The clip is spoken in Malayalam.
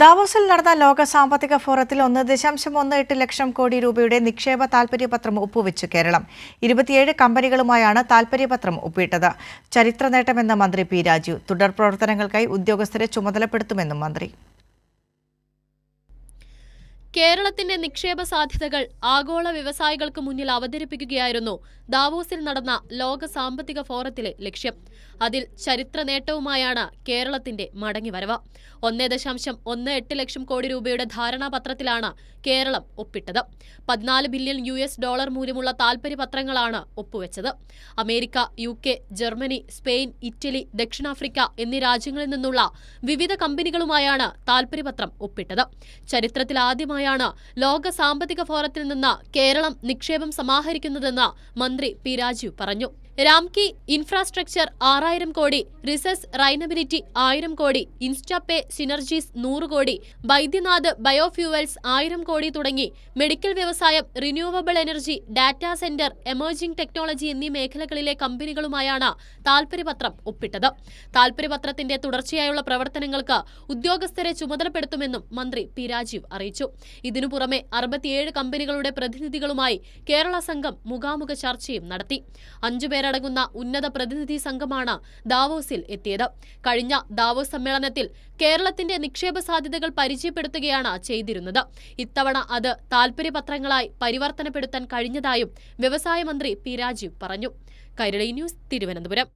ദാവോസിൽ നടന്ന ലോക സാമ്പത്തിക ഫോറത്തിൽ ഒന്ന് ദശാംശം ഒന്ന് എട്ട് ലക്ഷം കോടി രൂപയുടെ നിക്ഷേപ താൽപര്യപത്രം ഒപ്പുവെച്ചു കേരളം. ഇരുപത്തിയേഴ് കമ്പനികളുമായാണ് താൽപര്യപത്രം ഒപ്പിട്ടത്. ചരിത്ര നേട്ടമെന്ന് മന്ത്രി പി രാജു. തുടർ പ്രവർത്തനങ്ങൾക്കായി ഉദ്യോഗസ്ഥരെ ചുമതലപ്പെടുത്തുമെന്നും മന്ത്രി. കേരളത്തിന്റെ നിക്ഷേപ സാധ്യതകൾ ആഗോള വ്യവസായികൾക്ക് മുന്നിൽ അവതരിപ്പിക്കുകയായിരുന്നു ദാവോസിൽ നടന്ന ലോക സാമ്പത്തിക ഫോറത്തിലെ ലക്ഷ്യം. അതിൽ ചരിത്ര നേട്ടവുമായാണ് കേരളത്തിന്റെ മടങ്ങിവരവ്. ഒന്നേ ദശാംശം ഒന്ന് എട്ട് ലക്ഷം കോടി രൂപയുടെ ധാരണാപത്രത്തിലാണ് കേരളം ഒപ്പിട്ടത്. പതിനാല് ബില്യൺ യു എസ് ഡോളർ മൂല്യമുള്ള താൽപര്യപത്രങ്ങളാണ് ഒപ്പുവെച്ചത്. America U K Germany Spain Italy ദക്ഷിണാഫ്രിക്ക എന്നീ രാജ്യങ്ങളിൽ നിന്നുള്ള വിവിധ കമ്പനികളുമായാണ് താൽപര്യപത്രം ഒപ്പിട്ടത്. ചരിത്രത്തിൽ ആദ്യമായാണ് ലോക സാമ്പത്തിക ഫോറത്തിൽ നിന്ന് കേരളം നിക്ഷേപം സമാഹരിക്കുന്നതെന്ന് മന്ത്രി പി രാജീവ് പറഞ്ഞു രാംകി ഇൻഫ്രാസ്ട്രക്ചർ ആറായിരം കോടി റിസസ് റൈനബിലിറ്റി ആയിരം കോടി ഇൻസ്റ്റാപേ സിനർജീസ് നൂറ് കോടി ബൈദ്യനാഥ് ബയോഫ്യൂവൽസ് ആയിരം കോടി തുടങ്ങി മെഡിക്കൽ വ്യവസായം renewable energy data centre emerging technology എന്നീ മേഖലകളിലെ കമ്പനികളുമായാണ് താൽപര്യപത്രം ഒപ്പിട്ടത്. താൽപര്യപത്രത്തിന്റെ തുടർച്ചയായുള്ള പ്രവർത്തനങ്ങൾക്ക് ഉദ്യോഗസ്ഥരെ ചുമതലപ്പെടുത്തുമെന്നും മന്ത്രി പി രാജീവ് അറിയിച്ചു. ഇതിനു പുറമെ അറുപത്തിയേഴ് കമ്പനികളുടെ പ്രതിനിധികളുമായി കേരള സംഘം മുഖാമുഖ ചർച്ചയും നടത്തി. അഞ്ചുപേരടങ്ങുന്ന ഉന്നത പ്രതിനിധി സംഘമാണ് ദാവോസിൽ എത്തിയത്. കഴിഞ്ഞ ദാവോസ് സമ്മേളനത്തിൽ കേരളത്തിന്റെ നിക്ഷേപ സാധ്യതകൾ പരിചയപ്പെടുത്തുകയാണ് ചെയ്തിരുന്നത്. ഇത്തവണ അത് താൽപര്യപത്രങ്ങളായി പരിവർത്തനപ്പെടുത്താൻ കഴിഞ്ഞതായും വ്യവസായ മന്ത്രി പി രാജീവ് പറഞ്ഞു. കൈരളി ന്യൂസ് തിരുവനന്തപുരം.